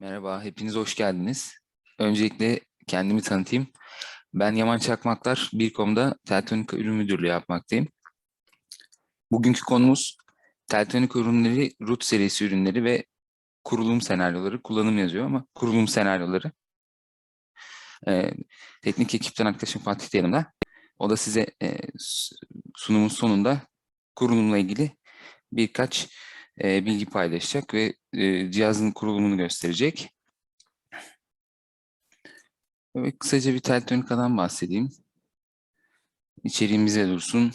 Merhaba, hepiniz hoş geldiniz. Öncelikle kendimi tanıtayım. Ben Yaman Çakmaklar, Bilkom'da Teltonika Ürün Müdürlüğü yapmaktayım. Bugünkü konumuz Teltonika ürünleri, root serisi ürünleri ve kurulum senaryoları, kullanım yazıyor ama kurulum senaryoları. Ee, teknik ekipten arkadaşım Fatih yanımda. O da size e, sunumun sonunda kurulumla ilgili birkaç e, bilgi paylaşacak ve e, cihazın kurulumunu gösterecek. Ve kısaca bir Teltonika'dan bahsedeyim. İçeriğimize dursun.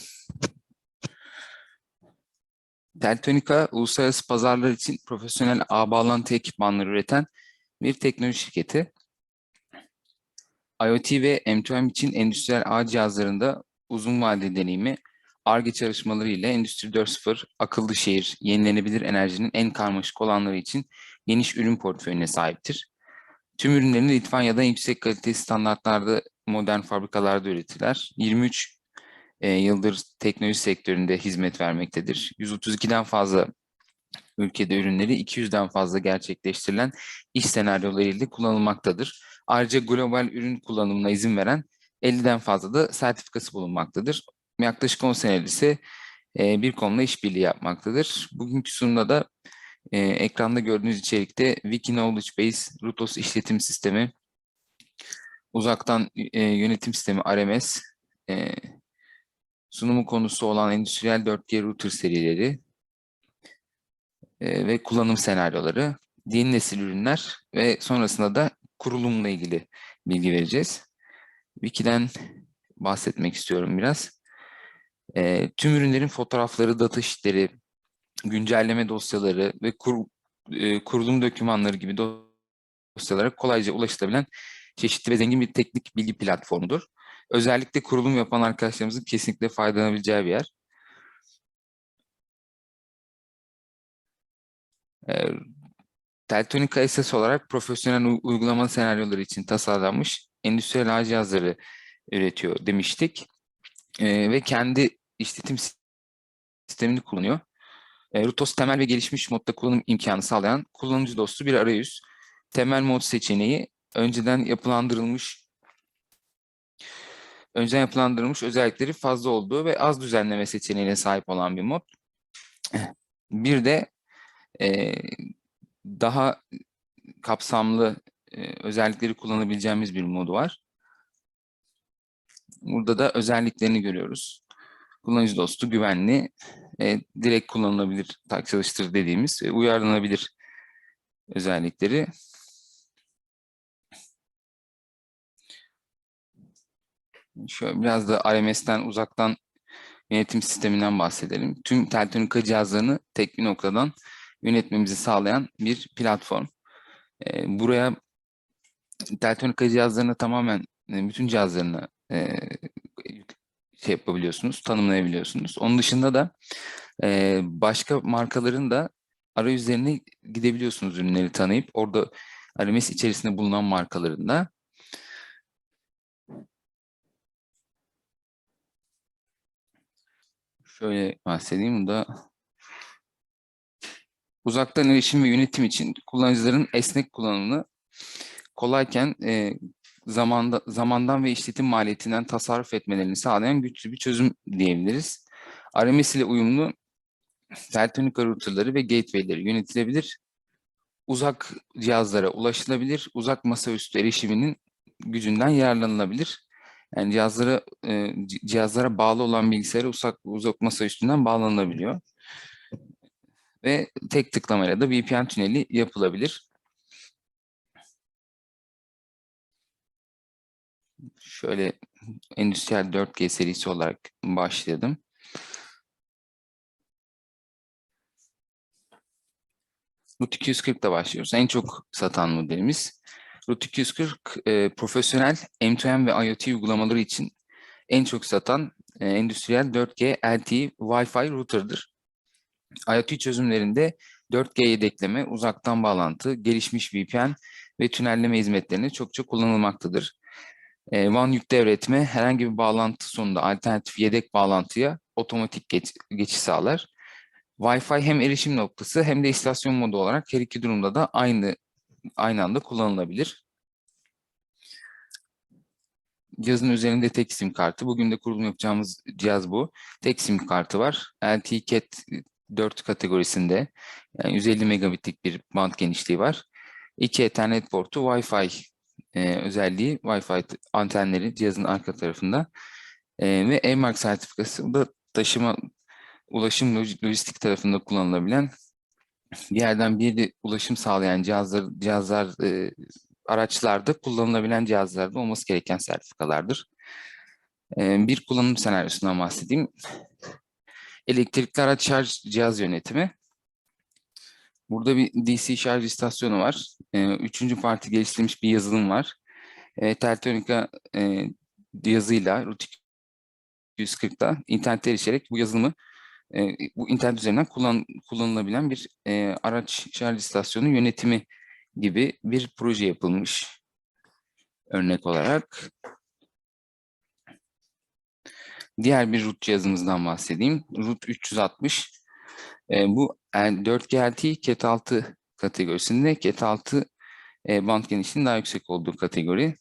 Teltonika, uluslararası pazarlar için profesyonel ağ bağlantı ekipmanları üreten bir teknoloji şirketi. IoT ve M2M için endüstriyel ağ cihazlarında uzun vadeli deneyimi, ARGE çalışmaları ile Endüstri 4.0, akıllı şehir, yenilenebilir enerjinin en karmaşık olanları için geniş ürün portföyüne sahiptir. Tüm ürünlerini Litvanya'da yüksek kalite standartlarda modern fabrikalarda üretirler. 23 e, yıldır teknoloji sektöründe hizmet vermektedir. 132'den fazla ülkede ürünleri 200'den fazla gerçekleştirilen iş senaryolarıyla kullanılmaktadır. Ayrıca global ürün kullanımına izin veren 50'den fazla da sertifikası bulunmaktadır. Yaklaşık 10 senedir ise e, bir konuda işbirliği yapmaktadır. Bugünkü sunumda da e, ekranda gördüğünüz içerikte Wiki Knowledge Base, Rutos işletim sistemi, uzaktan e, yönetim sistemi RMS, e, sunumu konusu olan endüstriyel 4G router serileri e, ve kullanım senaryoları, yeni nesil ürünler ve sonrasında da kurulumla ilgili bilgi vereceğiz. Wiki'den bahsetmek istiyorum biraz. E, tüm ürünlerin fotoğrafları, data sheetleri, güncelleme dosyaları ve kur, e, kurulum dokümanları gibi dosyalara kolayca ulaşılabilen çeşitli ve zengin bir teknik bilgi platformudur. Özellikle kurulum yapan arkadaşlarımızın kesinlikle faydalanabileceği bir yer. E, Teltonika esas olarak profesyonel uygulama senaryoları için tasarlanmış endüstriyel ağ cihazları üretiyor demiştik. E, ve kendi işletim sistemini kullanıyor. E, Rutos temel ve gelişmiş modda kullanım imkanı sağlayan kullanıcı dostu bir arayüz. Temel mod seçeneği önceden yapılandırılmış önceden yapılandırılmış özellikleri fazla olduğu ve az düzenleme seçeneğine sahip olan bir mod. Bir de e, daha kapsamlı e, özellikleri kullanabileceğimiz bir modu var. Burada da özelliklerini görüyoruz. Kullanıcı dostu, güvenli, e, direkt kullanılabilir, tak çalıştır dediğimiz ve uyarlanabilir özellikleri. Şöyle biraz da RMS'ten uzaktan yönetim sisteminden bahsedelim. Tüm Teltonika cihazlarını tek bir noktadan yönetmemizi sağlayan bir platform. E, buraya Teltonika cihazlarını tamamen e, bütün cihazlarını e, şey yapabiliyorsunuz, tanımlayabiliyorsunuz. Onun dışında da e, başka markaların da arayüzlerine gidebiliyorsunuz ürünleri tanıyıp orada RMS içerisinde bulunan markaların da şöyle bahsedeyim. Bu da uzaktan erişim ve yönetim için kullanıcıların esnek kullanımını kolayken e, zamanda, zamandan ve işletim maliyetinden tasarruf etmelerini sağlayan güçlü bir çözüm diyebiliriz. RMS ile uyumlu Teltonika routerları ve gateway'leri yönetilebilir. Uzak cihazlara ulaşılabilir. Uzak masaüstü erişiminin gücünden yararlanılabilir. Yani cihazlara e, ci- cihazlara bağlı olan bilgisayara uzak uzak masaüstünden bağlanılabiliyor. Ve tek tıklamayla da VPN tüneli yapılabilir. Şöyle endüstriyel 4G serisi olarak başladım. Root 240 ile başlıyoruz. En çok satan modelimiz. Root 240 e, profesyonel M2M ve IoT uygulamaları için en çok satan e, endüstriyel 4G LTE Wi-Fi router'dır. IoT çözümlerinde 4G yedekleme, uzaktan bağlantı, gelişmiş VPN ve tünelleme hizmetlerini çokça kullanılmaktadır. E, WAN yük devretme herhangi bir bağlantı sonunda alternatif yedek bağlantıya otomatik geç, geçiş sağlar. Wi-Fi hem erişim noktası hem de istasyon modu olarak her iki durumda da aynı aynı anda kullanılabilir. Cihazın üzerinde tek sim kartı. Bugün de kurulum yapacağımız cihaz bu. Tek sim kartı var. LTE Cat 4 kategorisinde yani 150 megabitlik bir band genişliği var. İki Ethernet portu Wi-Fi e, özelliği Wi-Fi antenleri cihazın arka tarafında E, ve E-Mark sertifikası da taşıma ulaşım loj- lojistik tarafında kullanılabilen bir yerden bir yere ulaşım sağlayan cihazlar cihazlar e, araçlarda kullanılabilen cihazlarda olması gereken sertifikalardır. E, bir kullanım senaryosundan bahsedeyim. Elektrikli araç şarj cihaz yönetimi. Burada bir DC şarj istasyonu var. E, üçüncü parti geliştirilmiş bir yazılım var. E, Teltonika e, yazıyla Route 240'da internete erişerek bu yazılımı e, bu internet üzerinden kullan, kullanılabilen bir e, araç şarj istasyonu yönetimi gibi bir proje yapılmış. Örnek olarak. Diğer bir root cihazımızdan bahsedeyim. Root 360. E, bu 4G LTE Cat 6 kategorisinde Cat 6 e, band genişliğinin daha yüksek olduğu kategori.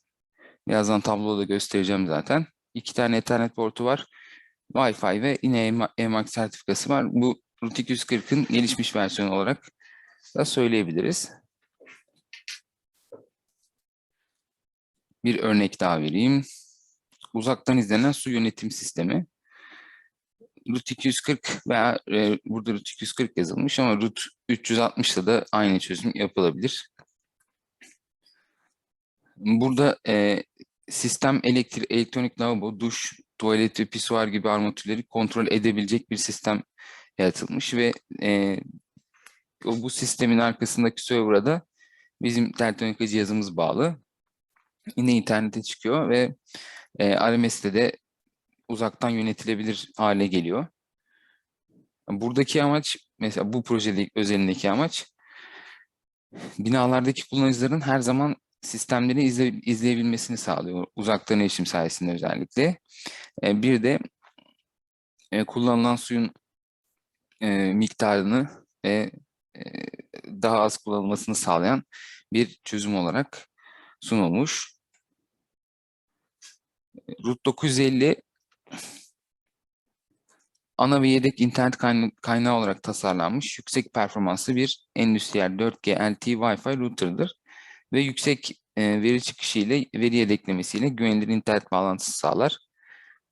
Birazdan tabloda göstereceğim zaten. İki tane Ethernet portu var. Wi-Fi ve yine EMAX sertifikası var. Bu Route 240'ın gelişmiş versiyonu olarak da söyleyebiliriz. Bir örnek daha vereyim. Uzaktan izlenen su yönetim sistemi. Route 240 veya e, burada Route 240 yazılmış ama Route 360'da da aynı çözüm yapılabilir. Burada e, sistem elektrik, elektronik lavabo, duş, tuvalet ve pisuar gibi armatürleri kontrol edebilecek bir sistem yaratılmış ve e, bu sistemin arkasındaki server'a da bizim Teltonika cihazımız bağlı. Yine internete çıkıyor ve e, RMS'de de uzaktan yönetilebilir hale geliyor. Buradaki amaç, mesela bu projede özelindeki amaç, binalardaki kullanıcıların her zaman sistemleri izle, izleyebilmesini sağlıyor. Uzaktan erişim sayesinde özellikle. E, bir de e, kullanılan suyun e, miktarını ve daha az kullanılmasını sağlayan bir çözüm olarak sunulmuş. Route 950 ana ve yedek internet kayna- kaynağı olarak tasarlanmış yüksek performanslı bir endüstriyel 4G LTE Wi-Fi router'dır ve yüksek e, veri çıkışı ile veri yedeklemesiyle güvenilir internet bağlantısı sağlar.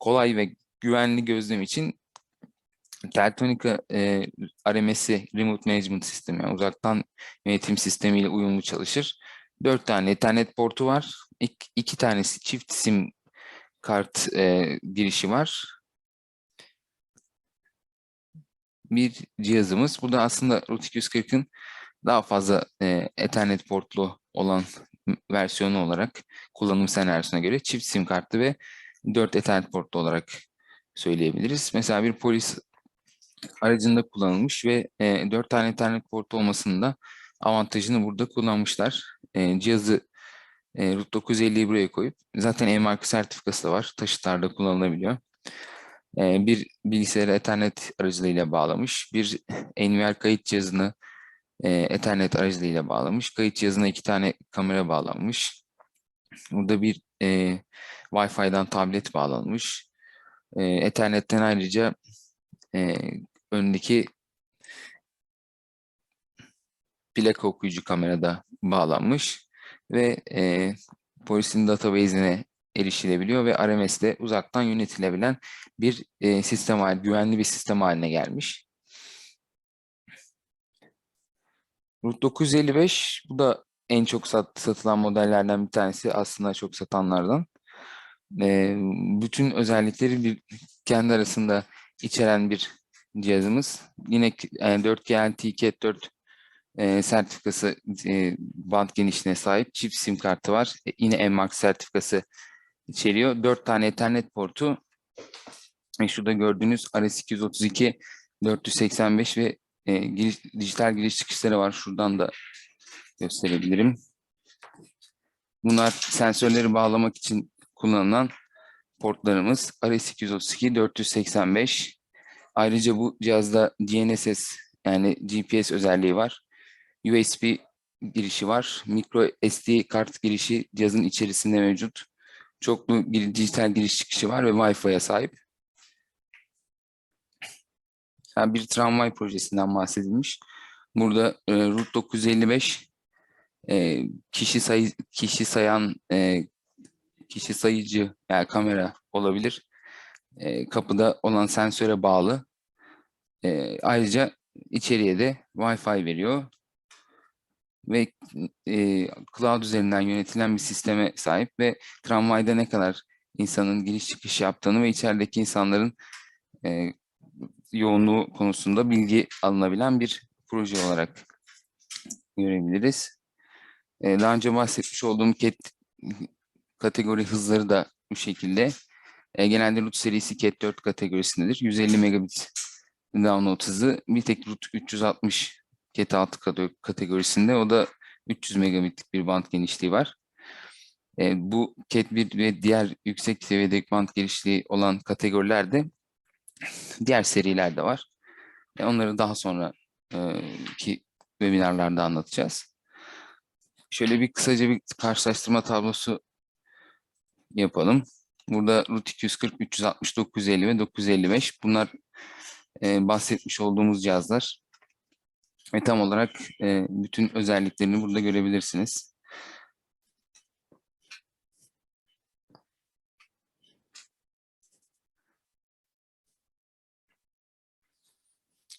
Kolay ve güvenli gözlem için Teltonika e, RMS'i Remote Management Sistemi, yani uzaktan yönetim sistemiyle uyumlu çalışır. Dört tane Ethernet portu var. İk, tanesi çift sim kart e, girişi var. Bir cihazımız. Bu da aslında Route 240'ın daha fazla e, Ethernet portlu olan versiyonu olarak kullanım senaryosuna göre çift sim kartlı ve 4 Ethernet portlu olarak söyleyebiliriz. Mesela bir polis aracında kullanılmış ve e, 4 tane Ethernet portu olmasının da avantajını burada kullanmışlar. E, cihazı e, Route 950'yi buraya koyup zaten E-Mark sertifikası da var. Taşıtlarda kullanılabiliyor. E, bir bilgisayarı Ethernet aracılığıyla bağlamış. Bir NVR kayıt cihazını e, Ethernet aracılığıyla bağlamış. Kayıt cihazına iki tane kamera bağlanmış. Burada bir e, Wi-Fi'den tablet bağlanmış. E, Ethernet'ten ayrıca e, öndeki plaka okuyucu kamerada bağlanmış ve e, polisin database'ine erişilebiliyor ve RMS'de uzaktan yönetilebilen bir e, sistem haline, güvenli bir sistem haline gelmiş. Route 955 bu da en çok sat, satılan modellerden bir tanesi aslında çok satanlardan. E, bütün özellikleri bir kendi arasında içeren bir cihazımız. Yine yani 4G LTE Cat 4 e, sertifikası e, band genişliğine sahip çift sim kartı var. E, yine NMAX sertifikası içeriyor. 4 tane Ethernet portu. E, şurada gördüğünüz RS232 485 ve e, giriş, dijital giriş çıkışları var. Şuradan da gösterebilirim. Bunlar sensörleri bağlamak için kullanılan portlarımız RS232 485. Ayrıca bu cihazda GNSS yani GPS özelliği var. USB girişi var. Micro SD kart girişi cihazın içerisinde mevcut. Çoklu bir dijital giriş çıkışı var ve Wi-Fi'ye sahip. Yani bir tramvay projesinden bahsedilmiş. Burada e, Route 955 e, kişi sayı kişi sayan e, kişi sayıcı yani kamera olabilir. E, kapıda olan sensöre bağlı. E, ayrıca içeriye de Wi-Fi veriyor ve e, cloud üzerinden yönetilen bir sisteme sahip ve tramvayda ne kadar insanın giriş çıkış yaptığını ve içerideki insanların e, yoğunluğu konusunda bilgi alınabilen bir proje olarak görebiliriz. E, daha önce bahsetmiş olduğum CAT kategori hızları da bu şekilde. E, genelde root serisi CAT 4 kategorisindedir. 150 megabit download hızı. Bir tek root 360 CAT 6 kate- kategorisinde. O da 300 megabitlik bir band genişliği var. E, bu CAT 1 ve diğer yüksek seviyede band genişliği olan kategorilerde diğer serilerde var. E, onları daha sonra e, webinarlarda anlatacağız. Şöyle bir kısaca bir karşılaştırma tablosu yapalım. Burada Root 240, 360, 950 ve 955 bunlar e, bahsetmiş olduğumuz cihazlar. Ve tam olarak e, bütün özelliklerini burada görebilirsiniz.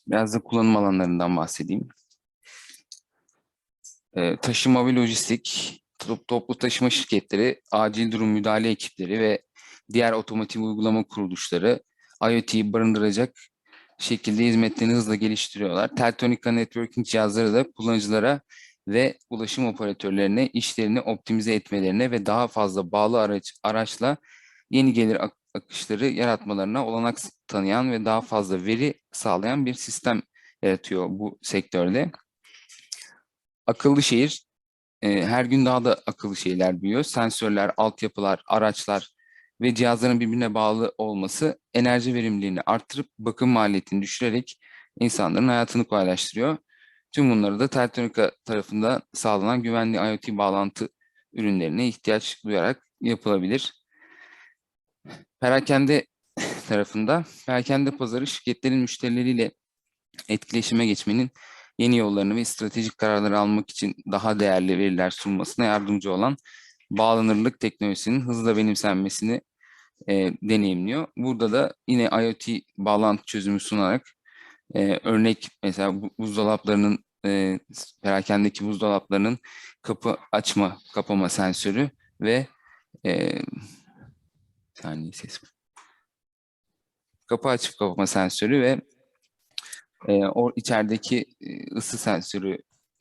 Biraz da kullanım alanlarından bahsedeyim. E, taşıma ve lojistik, top- toplu taşıma şirketleri, acil durum müdahale ekipleri ve diğer otomotiv uygulama kuruluşları IoT'yi barındıracak şekilde hizmetlerini hızla geliştiriyorlar. Teltonika Networking cihazları da kullanıcılara ve ulaşım operatörlerine işlerini optimize etmelerine ve daha fazla bağlı araç araçla yeni gelir ak- akışları yaratmalarına olanak tanıyan ve daha fazla veri sağlayan bir sistem yaratıyor bu sektörde. Akıllı şehir e, her gün daha da akıllı şeyler büyüyor. Sensörler, altyapılar, araçlar ve cihazların birbirine bağlı olması enerji verimliliğini arttırıp bakım maliyetini düşürerek insanların hayatını kolaylaştırıyor. Tüm bunları da Teltonika tarafından sağlanan güvenli IoT bağlantı ürünlerine ihtiyaç duyarak yapılabilir. Perakende tarafında, perakende pazarı şirketlerin müşterileriyle etkileşime geçmenin yeni yollarını ve stratejik kararları almak için daha değerli veriler sunmasına yardımcı olan bağlanırlık teknolojisinin hızla benimsenmesini e, deneyimliyor. Burada da yine IoT bağlantı çözümü sunarak e, örnek mesela bu- buzdolaplarının e, perakendeki buzdolaplarının kapı açma kapama sensörü ve e, saniye ses kapı açıp kapama sensörü ve e, o içerideki e, ısı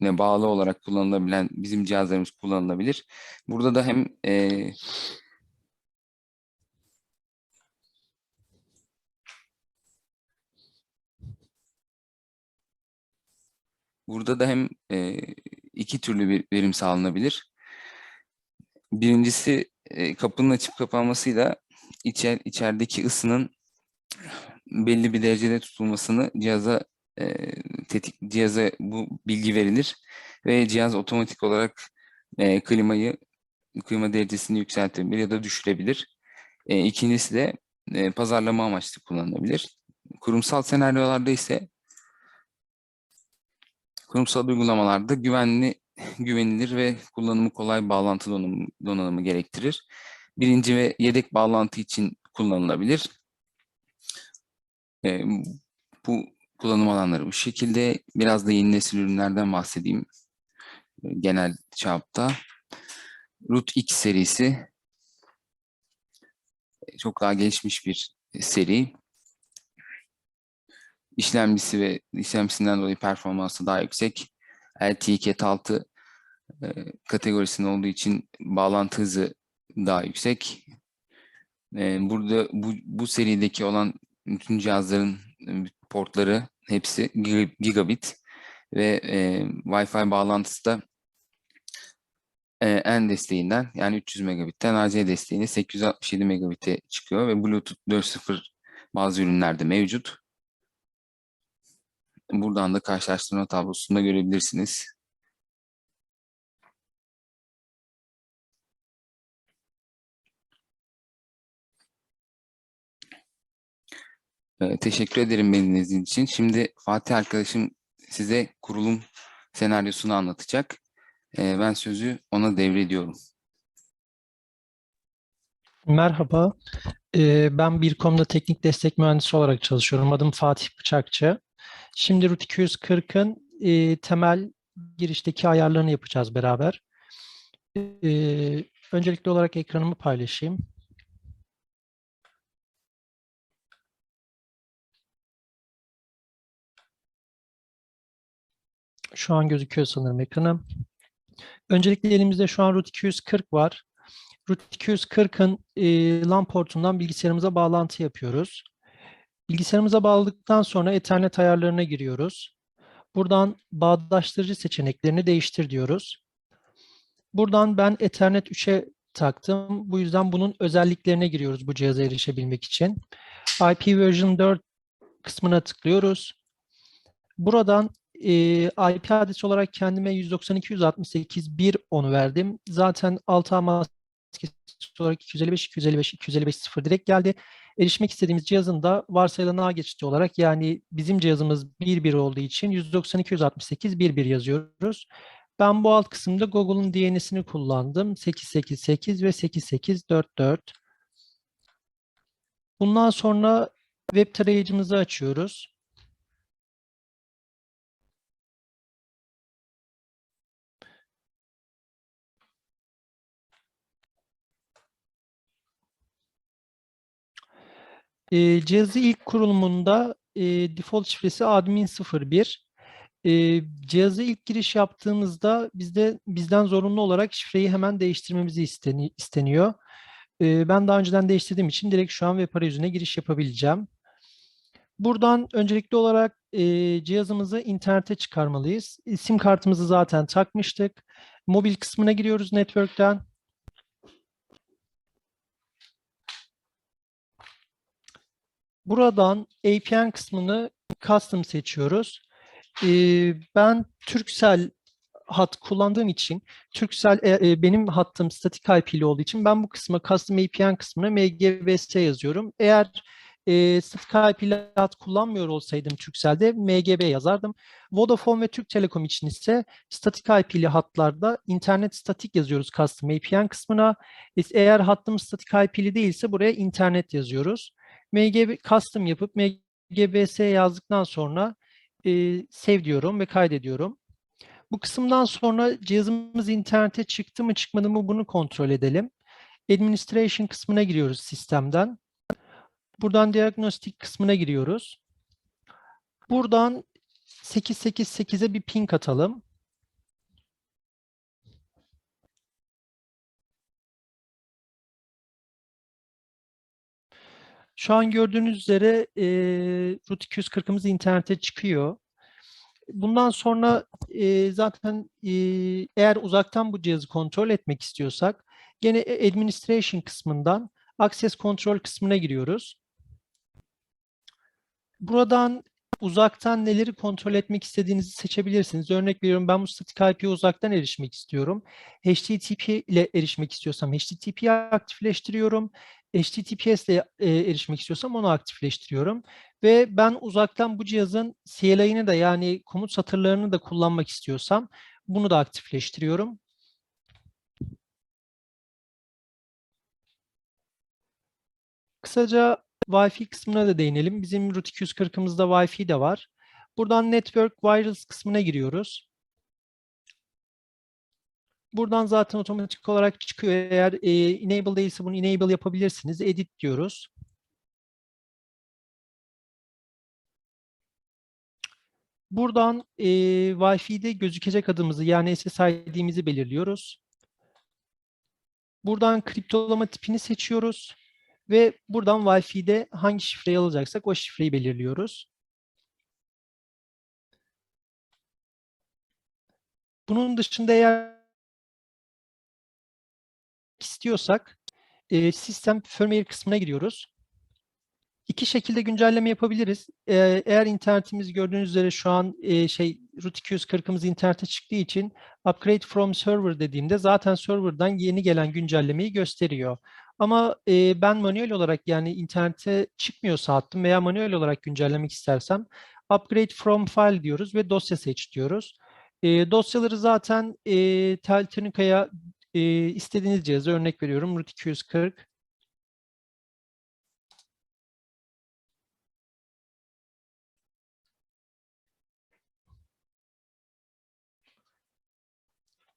sensörüne bağlı olarak kullanılabilen bizim cihazlarımız kullanılabilir. Burada da hem e, Burada da hem e, iki türlü bir verim sağlanabilir. Birincisi e, kapının açıp kapanmasıyla içer, içerideki ısının belli bir derecede tutulmasını cihaza e, tetik cihaza bu bilgi verilir ve cihaz otomatik olarak e, klimayı klima derecesini yükseltebilir ya da düşürebilir. E, ikincisi de e, pazarlama amaçlı kullanılabilir. Kurumsal senaryolarda ise kurumsal uygulamalarda güvenli, güvenilir ve kullanımı kolay bağlantı donanımı, donanımı gerektirir. Birinci ve yedek bağlantı için kullanılabilir. Ee, bu kullanım alanları bu şekilde. Biraz da yeni nesil ürünlerden bahsedeyim. Ee, Genel çapta. Root X serisi e, çok daha gelişmiş bir seri işlemcisi ve işlemcisinden dolayı performansı daha yüksek. LTE Cat 6 e, kategorisinde olduğu için bağlantı hızı daha yüksek. E, burada bu, bu serideki olan bütün cihazların e, portları hepsi giga- gigabit ve e, Wi-Fi bağlantısı da e, N desteğinden yani 300 megabitten AC desteğine 867 megabit'e çıkıyor ve Bluetooth 4.0 bazı ürünlerde mevcut. Buradan da karşılaştırma tablosunda görebilirsiniz. Ee, teşekkür ederim beni için. Şimdi Fatih arkadaşım size kurulum senaryosunu anlatacak. Ee, ben sözü ona devrediyorum. Merhaba, Ee, ben Birkom'da teknik destek mühendisi olarak çalışıyorum. Adım Fatih Bıçakçı. Şimdi Root 240'ın e, temel girişteki ayarlarını yapacağız beraber. Ee, öncelikli olarak ekranımı paylaşayım. Şu an gözüküyor sanırım ekranım. Öncelikle elimizde şu an Root 240 var. Root 240'ın e, LAN portundan bilgisayarımıza bağlantı yapıyoruz. Bilgisayarımıza bağladıktan sonra Ethernet ayarlarına giriyoruz. Buradan bağdaştırıcı seçeneklerini değiştir diyoruz. Buradan ben Ethernet 3'e taktım. Bu yüzden bunun özelliklerine giriyoruz bu cihaza erişebilmek için. IP version 4 kısmına tıklıyoruz. Buradan e, IP adresi olarak kendime 192.168.1.10'u verdim. Zaten alt ağ maskesi olarak 255, 255, 255 0 direkt geldi. Erişmek istediğimiz cihazın da varsayılan ağ geçiti olarak yani bizim cihazımız 1.1 olduğu için 192.168.1.1 yazıyoruz. Ben bu alt kısımda Google'un DNS'ini kullandım. 888 ve 8844. Bundan sonra web tarayıcımızı açıyoruz. E, cihazı ilk kurulumunda e, default şifresi admin 01. E, cihazı ilk giriş yaptığımızda bizde bizden zorunlu olarak şifreyi hemen değiştirmemizi isteni, isteniyor. E, ben daha önceden değiştirdiğim için direkt şu an web arayüzüne giriş yapabileceğim. Buradan öncelikli olarak e, cihazımızı internete çıkarmalıyız. E, sim kartımızı zaten takmıştık. Mobil kısmına giriyoruz network'ten. Buradan APN kısmını custom seçiyoruz. Ee, ben Turkcell hat kullandığım için Turkcell e, e, benim hattım statik IP'li olduğu için ben bu kısma custom APN kısmına MGVS yazıyorum. Eğer e, statik IP'li hat kullanmıyor olsaydım Turkcell'de MGB yazardım. Vodafone ve Türk Telekom için ise statik IP'li hatlarda internet statik yazıyoruz custom APN kısmına. Eğer hattımız statik IP'li değilse buraya internet yazıyoruz. MGB custom yapıp MGBS yazdıktan sonra e, save diyorum ve kaydediyorum. Bu kısımdan sonra cihazımız internete çıktı mı çıkmadı mı bunu kontrol edelim. Administration kısmına giriyoruz sistemden. Buradan diagnostik kısmına giriyoruz. Buradan 888'e bir ping atalım. Şu an gördüğünüz üzere e, Root 240'ımız internete çıkıyor. Bundan sonra e, zaten e, eğer uzaktan bu cihazı kontrol etmek istiyorsak gene Administration kısmından Access Control kısmına giriyoruz. Buradan uzaktan neleri kontrol etmek istediğinizi seçebilirsiniz. Örnek veriyorum ben bu statik IP'ye uzaktan erişmek istiyorum. HTTP ile erişmek istiyorsam HTTP'yi aktifleştiriyorum. HTTPS ile e, erişmek istiyorsam onu aktifleştiriyorum. Ve ben uzaktan bu cihazın CLI'ni de yani komut satırlarını da kullanmak istiyorsam bunu da aktifleştiriyorum. Kısaca Wi-Fi kısmına da değinelim. Bizim Root 240'ımızda Wi-Fi de var. Buradan Network Wireless kısmına giriyoruz. Buradan zaten otomatik olarak çıkıyor. Eğer e, enable değilse bunu enable yapabilirsiniz. Edit diyoruz. Buradan e, Wi-Fi'de gözükecek adımızı yani SSID'mizi belirliyoruz. Buradan kriptolama tipini seçiyoruz. Ve buradan Wi-Fi'de hangi şifreyi alacaksak o şifreyi belirliyoruz. Bunun dışında eğer istiyorsak e, sistem firmware kısmına giriyoruz. İki şekilde güncelleme yapabiliriz. E, eğer internetimiz gördüğünüz üzere şu an e, şey Root 240'ımız internete çıktığı için upgrade from server dediğimde zaten server'dan yeni gelen güncellemeyi gösteriyor. Ama e, ben manuel olarak yani internete çıkmıyorsa hattım veya manuel olarak güncellemek istersem upgrade from file diyoruz ve dosya seç diyoruz. E, dosyaları zaten e, Teltonika'ya e, istediğiniz cihaza örnek veriyorum root 240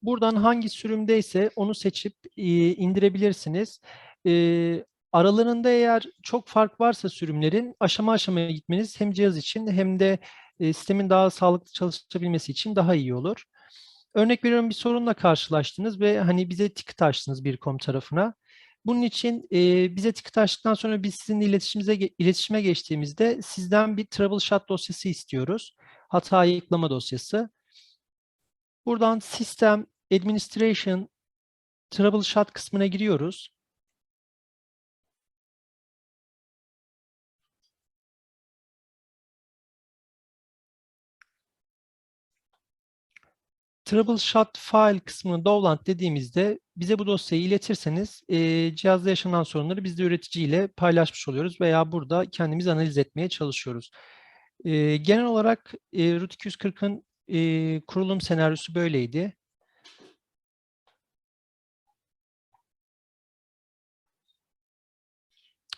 Buradan hangi sürümdeyse onu seçip indirebilirsiniz. E, aralarında eğer çok fark varsa sürümlerin aşama aşamaya gitmeniz hem cihaz için hem de e, sistemin daha sağlıklı çalışabilmesi için daha iyi olur. Örnek veriyorum bir sorunla karşılaştınız ve hani bize ticket açtınız Bircom tarafına. Bunun için e, bize ticket açtıktan sonra biz sizinle iletişimize, iletişime geçtiğimizde sizden bir troubleshoot dosyası istiyoruz. Hata ayıklama dosyası. Buradan System Administration Troubleshoot kısmına giriyoruz. Troubleshoot file kısmını download dediğimizde bize bu dosyayı iletirseniz e, cihazda yaşanan sorunları biz de üreticiyle paylaşmış oluyoruz veya burada kendimiz analiz etmeye çalışıyoruz. E, genel olarak e, Root 240'ın e, kurulum senaryosu böyleydi.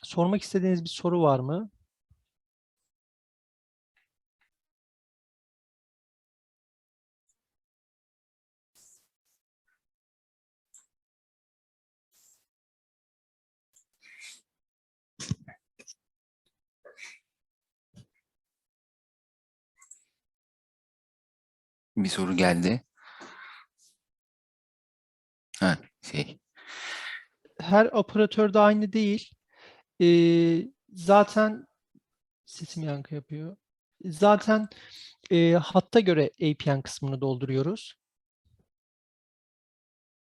Sormak istediğiniz bir soru var mı? Bir soru geldi. Ha, şey. Her operatör de aynı değil. Ee, zaten sesim yankı yapıyor. Zaten e, hatta göre APN kısmını dolduruyoruz.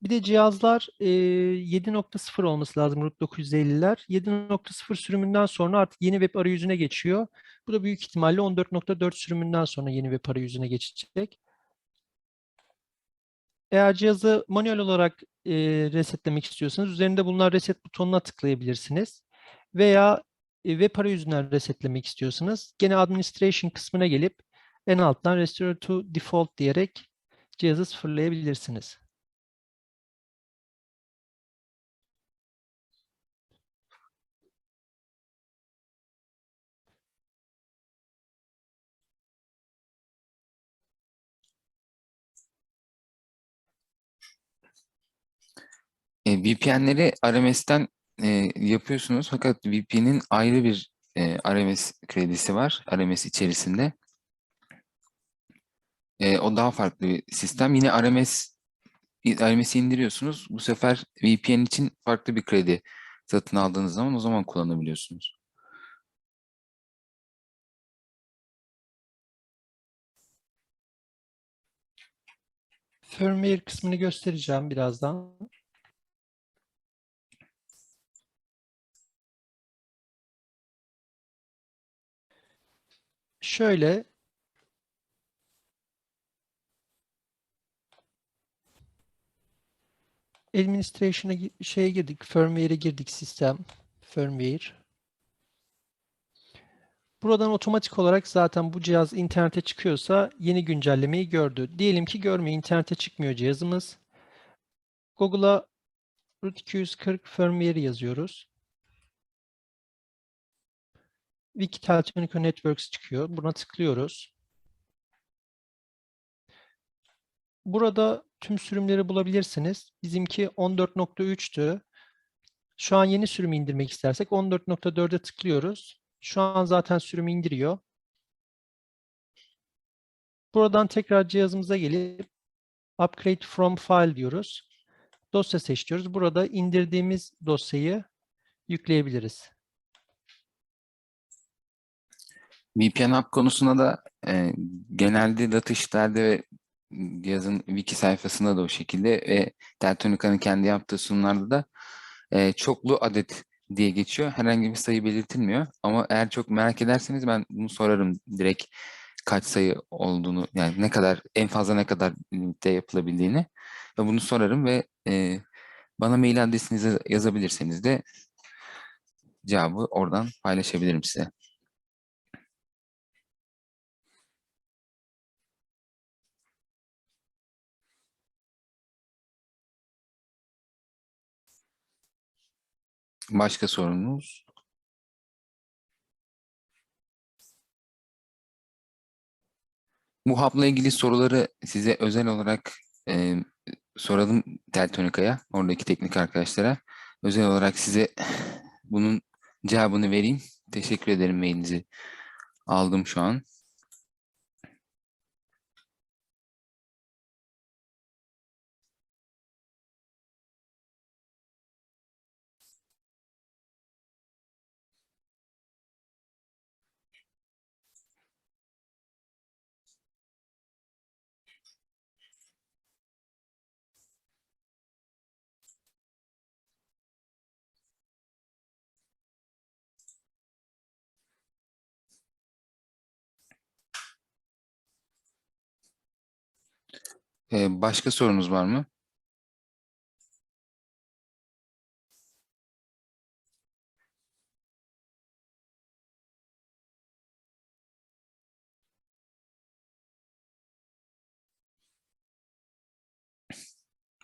Bir de cihazlar e, 7.0 olması lazım Root 950'ler. 7.0 sürümünden sonra artık yeni web arayüzüne geçiyor. Bu da büyük ihtimalle 14.4 sürümünden sonra yeni web arayüzüne geçecek. Eğer cihazı manuel olarak e, resetlemek istiyorsanız üzerinde bulunan reset butonuna tıklayabilirsiniz. Veya e, web arayüzünden resetlemek istiyorsanız gene administration kısmına gelip en alttan restore to default diyerek cihazı sıfırlayabilirsiniz. E, VPN'leri RMS'ten e, yapıyorsunuz fakat VPN'in ayrı bir e, RMS kredisi var RMS içerisinde. E, o daha farklı bir sistem. Yine RMS RMS'i indiriyorsunuz. Bu sefer VPN için farklı bir kredi satın aldığınız zaman o zaman kullanabiliyorsunuz. Firmware kısmını göstereceğim birazdan. Şöyle Administration'a şeye girdik, firmware'e girdik sistem, firmware. Buradan otomatik olarak zaten bu cihaz internete çıkıyorsa yeni güncellemeyi gördü. Diyelim ki görmüyor, internete çıkmıyor cihazımız. Google'a root 240 firmware yazıyoruz. Wiki Teltonika Networks çıkıyor. Buna tıklıyoruz. Burada tüm sürümleri bulabilirsiniz. Bizimki 14.3'tü. Şu an yeni sürümü indirmek istersek 14.4'e tıklıyoruz. Şu an zaten sürümü indiriyor. Buradan tekrar cihazımıza gelip Upgrade from File diyoruz. Dosya seçiyoruz. Burada indirdiğimiz dosyayı yükleyebiliriz. VPN app konusunda da e, genelde sheetlerde ve cihazın wiki sayfasında da o şekilde ve Teltonika'nın kendi yaptığı sunumlarda da e, çoklu adet diye geçiyor. Herhangi bir sayı belirtilmiyor. Ama eğer çok merak ederseniz ben bunu sorarım direkt kaç sayı olduğunu yani ne kadar en fazla ne kadar limitte yapılabildiğini ve bunu sorarım ve e, Bana mail adresinizi yazabilirseniz de cevabı oradan paylaşabilirim size. Başka sorunuz? Bu hapla ilgili soruları size özel olarak e, soralım Teltonika'ya, oradaki teknik arkadaşlara. Özel olarak size bunun cevabını vereyim. Teşekkür ederim mailinizi aldım şu an. E, başka sorunuz var mı?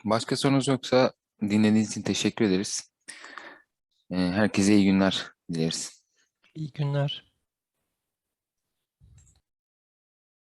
Başka sorunuz yoksa dinlediğiniz için teşekkür ederiz. Herkese iyi günler dileriz. İyi günler.